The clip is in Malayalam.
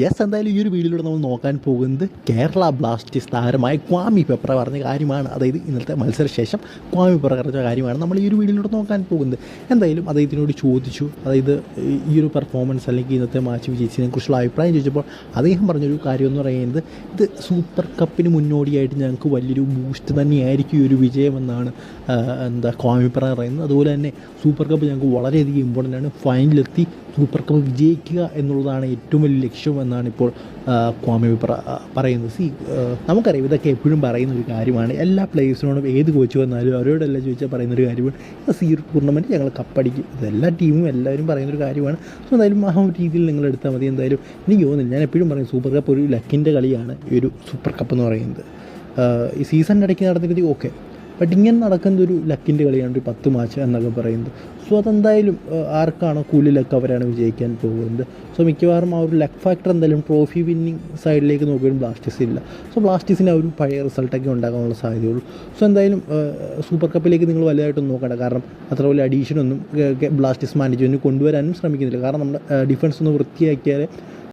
യെസ് എന്തായാലും ഈ ഒരു വീഡിയോയിലൂടെ നമ്മൾ നോക്കാൻ പോകുന്നത് കേരള ബ്ലാസ്റ്റേഴ്സ് താരമായ ക്വാമി പെപ്ര പറഞ്ഞ കാര്യമാണ്. അതായത് ഇന്നത്തെ മത്സരശേഷം ക്വാമി പെപ്ര പറഞ്ഞ കാര്യമാണ് നമ്മൾ ഈ ഒരു വീഡിയോയിലൂടെ നോക്കാൻ പോകുന്നത്. എന്തായാലും അദ്ദേഹത്തിനോട് ചോദിച്ചു. അതായത് ഈ ഒരു പെർഫോമൻസ് അല്ലെങ്കിൽ ഇന്നത്തെ മാച്ച് വിജയിച്ചതിനെ കുറിച്ചുള്ള അഭിപ്രായം ചോദിച്ചപ്പോൾ അദ്ദേഹം പറഞ്ഞൊരു കാര്യം എന്ന് പറയുന്നത് ഇത് സൂപ്പർ കപ്പിന് മുന്നോടിയായിട്ട് ഞങ്ങൾക്ക് വലിയൊരു ബൂസ്റ്റ് തന്നെയായിരിക്കും ഈ ഒരു വിജയമെന്നാണ് എന്താ ക്വാമി പെപ്ര പറയുന്നത്. അതുപോലെ തന്നെ സൂപ്പർ കപ്പ് ഞങ്ങൾക്ക് വളരെയധികം ഇമ്പോർട്ടന്റ് ആണ്. ഫൈനലെത്തി സൂപ്പർ കപ്പ് വിജയിക്കുക എന്നുള്ളതാണ് ഏറ്റവും വലിയ ലക്ഷ്യം എന്നാണ് ഇപ്പോൾ ക്വാമി പറയുന്നത്. സി നമുക്കറിയാം ഇതൊക്കെ എപ്പോഴും പറയുന്ന ഒരു കാര്യമാണ്. എല്ലാ പ്ലേയേഴ്സിനോടും ഏത് കോച്ച് വന്നാലും അവരോടെല്ലാം ചോദിച്ചാൽ പറയുന്നൊരു കാര്യമാണ്. സി ടൂർണമെന്റ് ഞങ്ങൾ കപ്പടിക്കും ഇതെല്ലാ ടീമും എല്ലാവരും പറയുന്നൊരു കാര്യമാണ്. സോ എന്തായാലും ആ ഒരു രീതിയിൽ നിങ്ങൾ എടുത്താൽ മതി. എന്തായാലും എനിക്ക് തോന്നുന്നില്ല. ഞാൻ എപ്പോഴും പറയും സൂപ്പർ കപ്പ് ഒരു ലക്കിന്റെ കളിയാണ് ഈ ഒരു സൂപ്പർ കപ്പ് എന്ന് പറയുന്നത്. ഈ സീസണിന്റെ ഇടയ്ക്ക് നടന്നിട്ട് ഓക്കെ ബട്ട് ഇങ്ങനെ നടക്കുന്ന ഒരു ലക്കിന്റെ കളിയാണ് ഒരു പത്ത് മാച്ച് എന്നൊക്കെ പറയുന്നത്. സോ അതെന്തായാലും ആർക്കാണോ കൂടുതൽ ലക്ക് അവരാണ് വിജയിക്കാൻ പോകുന്നത്? സോ മിക്കവാറും ആ ഒരു ലക്ക് ഫാക്ടർ എന്തായാലും ട്രോഫി വിന്നിങ് സൈഡിലേക്ക് നോക്കിയാലും ബ്ലാസ്റ്റേഴ്സ് ഇല്ല. സോ ബ്ലാസ്റ്റേഴ്സിന് ആ ഒരു പഴയ റിസൾട്ടൊക്കെ ഉണ്ടാകാനുള്ള സാധ്യതയുള്ളൂ. സോ എന്തായാലും സൂപ്പർ കപ്പിലേക്ക് നിങ്ങൾ വലുതായിട്ടൊന്നും നോക്കണ്ട. കാരണം അത്ര വലിയ അഡീഷനൊന്നും ബ്ലാസ്റ്റേഴ്സ് മാനേജ്മെന്റ് കൊണ്ടുവരാനും ശ്രമിക്കുന്നില്ല. കാരണം നമ്മുടെ ഡിഫൻസ് ഒന്ന് വൃത്തിയാക്കിയാൽ